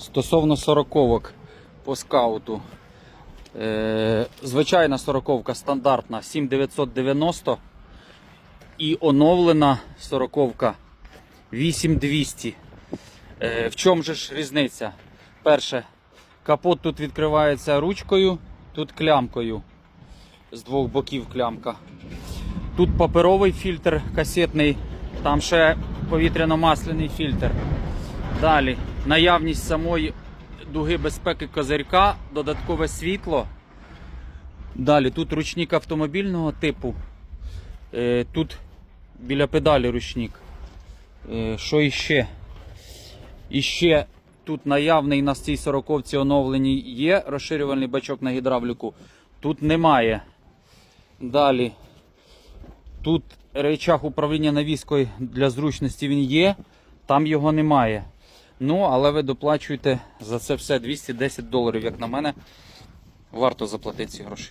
Стосовно сороковок по скауту. Е, звичайна сороковка стандартна 7990 і оновлена сороковка 8200. Е, в чому же ж різниця? Перше, капот тут відкривається ручкою, тут клямкою. З двох боків клямка. Тут паперовий фільтр касетний, там ще повітряно-масляний фільтр. Далі наявність самої дуги безпеки козирька, додаткове світло. Далі тут ручник автомобільного типу. Е, Тут біля педалі ручник. Е, Що іще? Іще тут наявний на цій сороковці оновленій є розширювальний бачок на гідравліку. Тут немає. Далі. Тут речах управління навіскою для зручності він є, там його немає. Ну, але ви доплачуєте за це все 210 доларів, як на мене. Варто заплатити ці гроші.